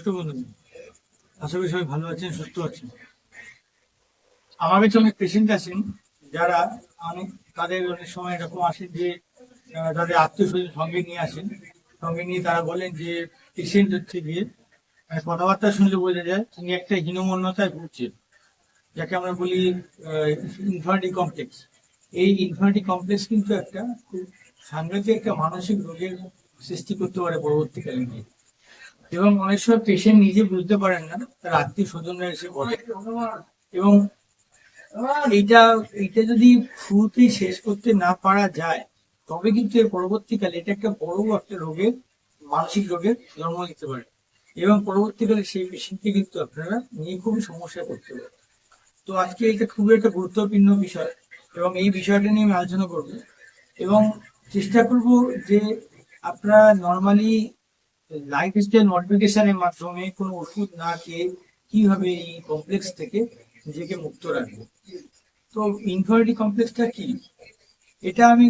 নমস্কার বন্ধু। আশা করি সবাই ভালো আছেন, সুস্থ আছেন। আমার কাছে অনেক পেশেন্ট আছেন, যারা অনেক, তাদের অনেক সময় এরকম আসেন যে তাদের আত্মীয় স্বজন সঙ্গে নিয়ে আসেন। সঙ্গে নিয়ে তারা বলেন যে, পেশেন্ট হচ্ছে গিয়ে মানে কথাবার্তা শুনলে বোঝা যায় তিনি একটা হীনমন্যতায় ভুগছেন। যাকে আমরা বলি ইনফার্টি কমপ্লেক্স এই ইনফার্টি কমপ্লেক্স কিন্তু একটা খুব সাংঘাতিক একটা মানসিক রোগের সৃষ্টি করতে পারে পরবর্তীকালে গিয়ে। এবং অনেক সময় পেশেন্ট নিজে বুঝতে পারেন না, তার আত্মীয় স্বজনরা এসে বলে। এবং এইটা এইটা যদি শুরুতেই শেষ করতে না পারা যায়, তবে কিন্তু এর পরবর্তীকালে এটা একটা বড় একটা রোগের, মানসিক রোগের জন্ম দিতে পারে। এবং পরবর্তীকালে সেই পেশেন্টকে কিন্তু আপনারা নিয়ে খুবই সমস্যায় পড়তে পারেন। তো আজকে এটা খুবই একটা গুরুত্বপূর্ণ বিষয় এবং এই বিষয়টা নিয়ে আমি আলোচনা করব। এবং চেষ্টা করব যে আপনারা নর্মালি লাইফ স্টাইল মডিফিকেশনের মাধ্যমে কোনো ওষুধ না খেয়ে কীভাবে এই কমপ্লেক্স থেকে নিজেকে মুক্ত রাখব? তো ইনফার্টি কমপ্লেক্সটা কি? এটা আমি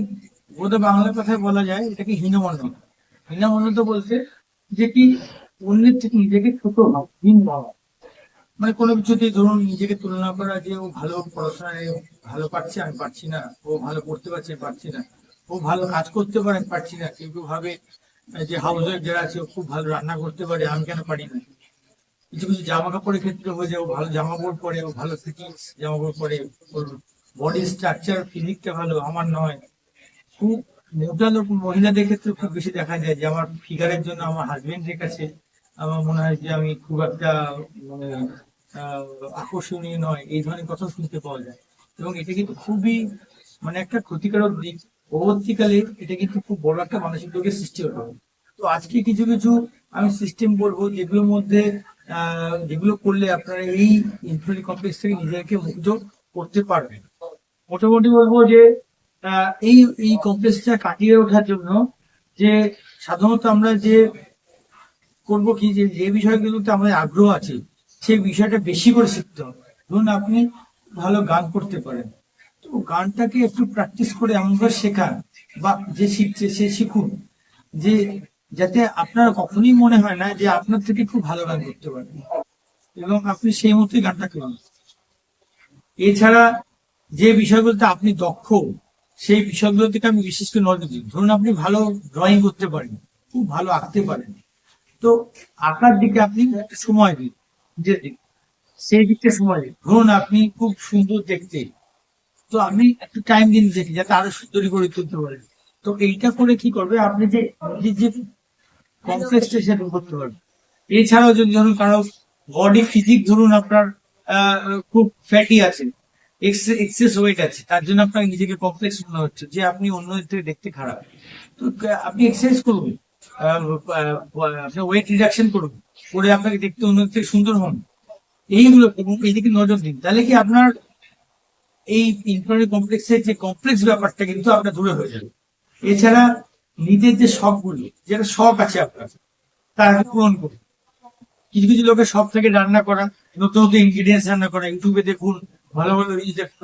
বোধ বাংলা কথায় বলা যায় এটাকে হীনমন্যতা? হীনমন্যতা বলতে যে কি অন্যের থেকে নিজেকে ছোট ভাব হীন ভাবা মানে কোনো কিছুতে ধরুন নিজেকে তুলনা করা যে ও ভালো পড়াশোনায় ভালো পারছে, আমি পারছি না। ও ভালো পড়তে পারছে পারছি না। ও ভালো কাজ করতে পারে পারছি না। কেউ কেউ ভাবে যে হাউস ওয়াইফ যারা আছে খুব ভালো রান্না করতে পারে, আমি কেন পারি না? কিছু কিছু জামা কাপড়ের ক্ষেত্রে হয়ে যায়, ও ভালো জামা কাপড় পরে, ও ভালো ফিটিংস জামা কাপড় পরে, ওর বডি স্ট্রাকচার ফিজিকটা ভালো, আমার নয়। খুব মোটা মহিলাদের ক্ষেত্রে খুব বেশি দেখা যায় যে, আমার ফিগারের জন্য আমার হাজবেন্ডের কাছে আমার মনে হয় যে, আমি খুব একটা মানে আকর্ষণীয় নয়। এই ধরনের কথা শুনতে পাওয়া যায়। এবং এটা কিন্তু খুবই মানে একটা ক্ষতিকারক দিক। পরবর্তীকালে এটা কিন্তু খুব বড় একটা মানসিক রোগের সৃষ্টি পারে তো আজকে কিছু কিছু আমি সিস্টেম বলব যেগুলোর মধ্যে যেগুলো করলে আপনারা এই ইনফ্লুয়েন্স কমপ্লেক্স থেকে নিজেকে মুক্ত করতে পারবেন। মোটামুটি বলব যে এই এই কমপ্লেক্সটা কাটিয়ে ওঠার জন্য যে সাধারণত আমরা যে করব কি, যে যে বিষয়গুলোতে আমাদের আগ্রহ আছে, সেই বিষয়টা বেশি করে শিখতে হবে। ধরুন আপনি ভালো গান করতে পারেন। তো গানটাকে একটু প্র্যাকটিস করে এমনভাবে শেখান বা যে শিখছে সে শিখুন যে যাতে আপনার কখনোই মনে হয় না যে আপনার থেকে খুব ভালো গান করতে পারেন এবং আপনি সেই মতোই গানটা করুন। এছাড়া যে বিষয়গুলোতে আপনি দক্ষ, সেই বিষয়গুলো থেকে আমি বিশেষ করে নজর দিই। ধরুন আপনি ভালো ড্রয়িং করতে পারেন, খুব ভালো আঁকতে পারেন। তো আঁকার দিকে আপনি একটু সময় দিন। দিকে সেই দিকটা সময় দিন। ধরুন আপনি খুব সুন্দর দেখতে তো আপনি একটু টাইম দিন দেখি যাতে আরও সুন্দরী করে তুলতে পারেন তো এইটা করে কি করবে? আপনি যে যে কমপ্লেক্সটা সেটা করতে পারবেন। এছাড়াও যদি ধরুন কারও বডি ফিজিক ধরুন আপনার খুব ফ্যাটি আছে এক্সেস ওয়েট আছে, তার জন্য আপনার নিজেকে কমপ্লেক্স মনে হচ্ছে যে আপনি অন্যদের থেকে দেখতে খারাপ। তো আপনি এক্সারসাইজ করুন। আপনার ওয়েট রিডাকশন করুন। করে আপনাকে দেখতে অন্যদের থেকে সুন্দর হন। এইগুলো এবং এইদিকে নজর দিন। তাহলে কি আপনার এই ইনফ্লুয়েন্স কমপ্লেক্সের যে কমপ্লেক্স ব্যাপারটা কিন্তু আপনার দূরে হয়ে যাবে। এছাড়া নিজের যে শখগুলো, যেটা শখ আছে আপনার তার পূরণ করুন। কিছু কিছু লোকের শখ থেকে রান্না করা, নতুন নতুন ইনগ্রিডিয়েন্টস রান্না করা ইউটিউবে দেখুন, ভালো ভালো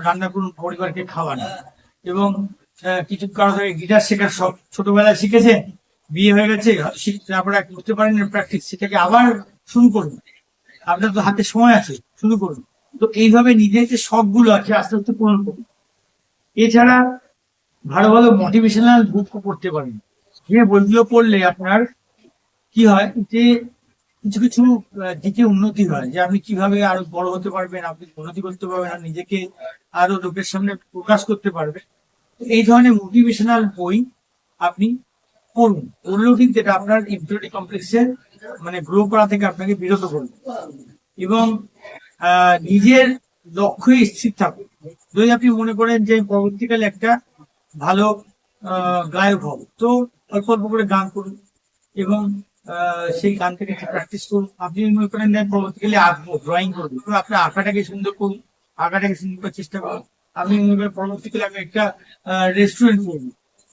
রান্না করুন, পরিবারকে খাওয়ান। এবং কিছু কারও থেকে গিটার শেখার শখ, ছোটবেলায় শিখেছেন বিয়ে হয়ে গেছে আপনারা করতে পারেন প্র্যাকটিস সেটাকে আবার শুরু করুন। আপনার তো হাতে সময় আছে, শুরু করুন। তো এইভাবে নিজের যে শখগুলো আছে, আস্তে আস্তে পূরণ করুন। এছাড়া ভালো ভালো মোটিভেশনাল বুক পড়তে পারেন। যে বইগুলো পড়লে আপনার কি হয় যে কিছু কিছু দিকে উন্নতি হয়, যে আপনি কীভাবে আরও বড় হতে পারবেন, আপনি উন্নতি করতে পারবেন আর নিজেকে আরও লোকের সামনে প্রকাশ করতে পারবেন। এই ধরনের মোটিভেশনাল বই আপনি পড়ুন। পড়লেও কিন্তু এটা আপনার ইম্পিউরিটি কমপ্লেক্সে মানে গ্রো করা থেকে আপনাকে বিরত করবে। এবং নিজের লক্ষ্যে স্থির থাকুন। যদি আপনি মনে করেন যে পরবর্তীকালে একটা ভালো গায়ক হব, তো অল্প অল্প করে গান করুন এবং সেই গান থেকে প্র্যাকটিস করুন। আপনি মনে করেন যে পরবর্তীকালে আঁকবো ড্রয়িং করব, তো আপনার আঁকাটাকে সুন্দর করুন, আঁকাটাকে সুন্দর করার চেষ্টা করুন। আপনি মনে করেন পরবর্তীকালে আমি একটা রেস্টুরেন্ট করব,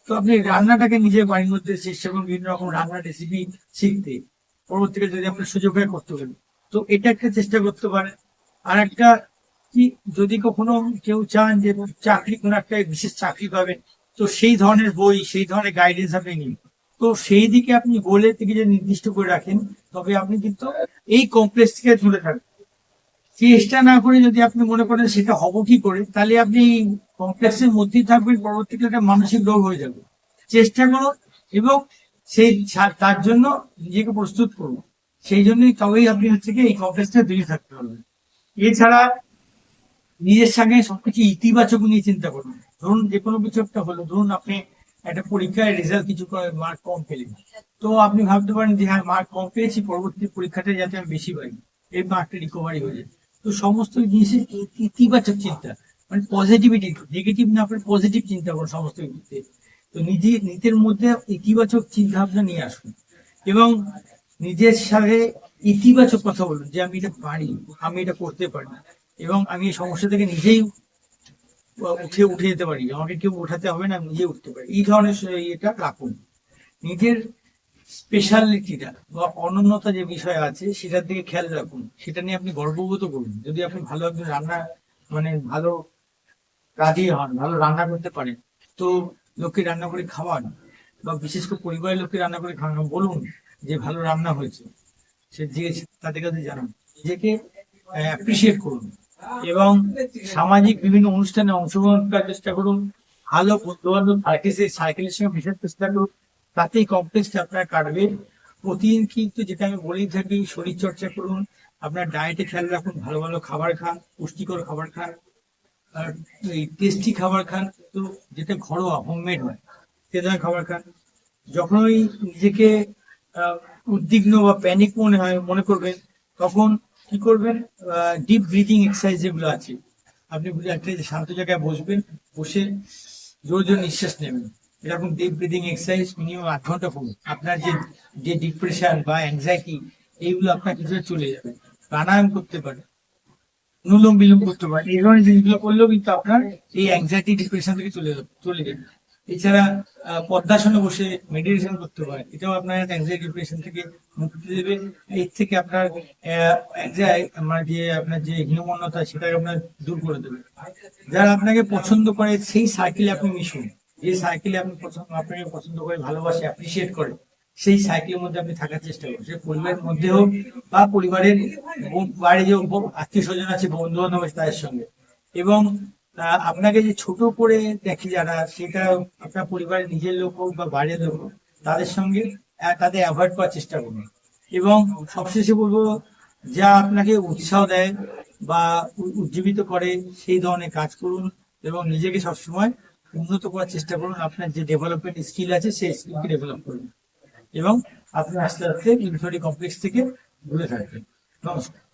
তো আপনি রান্নাটাকে নিজের বাড়ির মধ্যে চেষ্টা করুন বিভিন্ন রকম রান্নার রেসিপি শিখতে। পরবর্তীকালে যদি আপনার সুযোগ হয় করতে পারেন। তো এটা একটা চেষ্টা করতে পারেন। আর একটা কি, যদি কখনো কেউ চান যে চাকরি, কোনো একটা বিশেষ চাকরি পাবেন, তো সেই ধরনের বই, সেই ধরনের গাইডেন্স আপনি নিন। তো সেই দিকে আপনি গোলের দিকে যদি নির্দিষ্ট করে রাখেন, তবে আপনি কিন্তু এই কমপ্লেক্স থেকে দূরে থাকবেন। চেষ্টা না করে যদি আপনি মনে করেন সেটা হব কি করে, তাহলে আপনি এই কমপ্লেক্সের মধ্যেই থাকবেন, পরবর্তীতে একটা মানসিক রোগ হয়ে যাবে। চেষ্টা করুন এবং সেই তার জন্য নিজেকে প্রস্তুত করুন। সেই জন্যই তবেই আপনি হচ্ছে কি এই কমপ্লেক্স কমপ্লেক্সটা দূরে থাকতে পারবেন। এছাড়া নিজের সঙ্গে সবকিছু ইতিবাচক নিয়ে চিন্তা করুন। ধরুন যে কোনো কিছু একটা হলো, ধরুন আপনি একটা পরীক্ষায় রেজাল্ট কিছু মার্ক কম পেলেন। তো আপনি ভাবতে পারেন যে হ্যাঁ মার্ক কম পেয়েছি, পরবর্তী পরীক্ষাটা যাতে আমি বেশি পাই এই মার্কটা রিকভারি হয়ে যায়। তো সমস্ত জিনিসের ইতিবাচক চিন্তা মানে পজিটিভিটি নেগেটিভ না আপনার পজিটিভ চিন্তা করুন সমস্ত কিছুতে। তো নিজে, নিজের মধ্যে ইতিবাচক চিন্তা ভাবনা নিয়ে আসুন। এবং নিজের সাথে ইতিবাচক কথা বলুন, যে আমি এটা পারি, আমি এটা করতে পারি। এবং আমি এই সমস্যা থেকে নিজেই উঠে উঠে যেতে পারি। আমাকে কেউ উঠাতে হবে না, আমি নিজে উঠতে পারি। এই ধরনের এটা রাখুন। নিজের স্পেশালিটিটা বা অনন্যতা যে বিষয় আছে, সেটার দিকে খেয়াল রাখুন। সেটা নিয়ে আপনি গর্ববোধ করুন। যদি আপনি ভালো একজন রান্না মানে ভালো কাজী হন, ভালো রান্না করতে পারেন, তো লোককে রান্না করে খাওয়ান বা বিশেষ করে পরিবারের লোককে রান্না করে খাওয়ানো, বলুন যে ভালো রান্না হয়েছে। সে যে তাদের কাছে জানান। নিজেকে অ্যাপ্রিসিয়েট করুন। এবং সামাজিক বিভিন্ন অনুষ্ঠানে অংশগ্রহণ করার চেষ্টা করুন। ভালো বন্ধু বান্ধব সার্কেলের সঙ্গে মেশার চেষ্টা করুন। তাতেই কমপ্লেক্সটা আপনার কাটবে। প্রতিদিন কিন্তু যেটা আমি বলেই থাকি শরীর চর্চা করুন। আপনার ডায়েটে খেয়াল রাখুন ভালো ভালো খাবার খান পুষ্টিকর খাবার খান আর এই টেস্টি খাবার খান তো যেটা ঘরোয়া হোমমেড হয় সে খাবার খান। যখনই নিজেকে আহ, উদ্বিগ্ন বা প্যানিক মনে হয়, মনে করবেন। তখন কি করবেন? ডিপ ব্রিথিং এক্সারসাইজ যেগুলো আছে। আপনি একটা শান্ত জায়গায় বসবেন, বসে জোর জোর নিঃশ্বাস নেবেন। এরকম ডিপ ব্রিথিং এক্সারসাইজ মিনিমাম আট ঘণ্টা করুন। আপনার যে যে ডিপ্রেশন বা অ্যাংজাইটি এইগুলো আপনার কিছুটা চলে যাবে। প্রাণায়াম করতে পারেন অনুলোম বিলোম করতে পারেন এই ধরনের জিনিসগুলো করলেও কিন্তু আপনার এই অ্যাংজাইটি ডিপ্রেশন থেকে চলে যাবে চলে যাবে। এছাড়া পদ্মাসনে বসে মেডিটেশন করতে পারেন। এটাও আপনার অ্যাংজাইটি ডিপ্রেশন থেকে মুক্তি দেবে। এর থেকে আপনার আমার যে আপনার যে হীনমন্যতা সেটাকে আপনার দূর করে দেবে। যারা আপনাকে পছন্দ করে, সেই সার্কেলে আপনি মিশুন। যে সার্কেলে আপনি পছন্দ, আপনাকে পছন্দ করে, ভালোবাসে অ্যাপ্রিসিয়েট করে, সেই সাইকেলের মধ্যে আপনি থাকার চেষ্টা করুন। সে পরিবারের মধ্যে হোক বা পরিবারের ব- বাইরে যে আত্মীয় স্বজন আছে বন্ধু বান্ধব আছে, তাদের সঙ্গে। এবং আপনাকে যে ছোট করে দেখে যারা, সেটা আপনার পরিবারের নিজের লোক হোক বা বাইরের লোক হোক, তাদের সঙ্গে তাদের অ্যাভয়েড করার চেষ্টা করুন। এবং সবশেষে বলব, যা আপনাকে উৎসাহ দেয় বা উজ্জীবিত করে, সেই ধরনের কাজ করুন এবং নিজেকে সবসময় উন্নত করার চেষ্টা করুন। আপনার যে ডেভেলপমেন্ট স্কিল আছে, সেই স্কিলকে ডেভেলপ করুন। এবং আপনি আস্তে আস্তে ইনফিউরি কমপ্লেক্স থেকে দূরে থাকবেন। নমস্কার।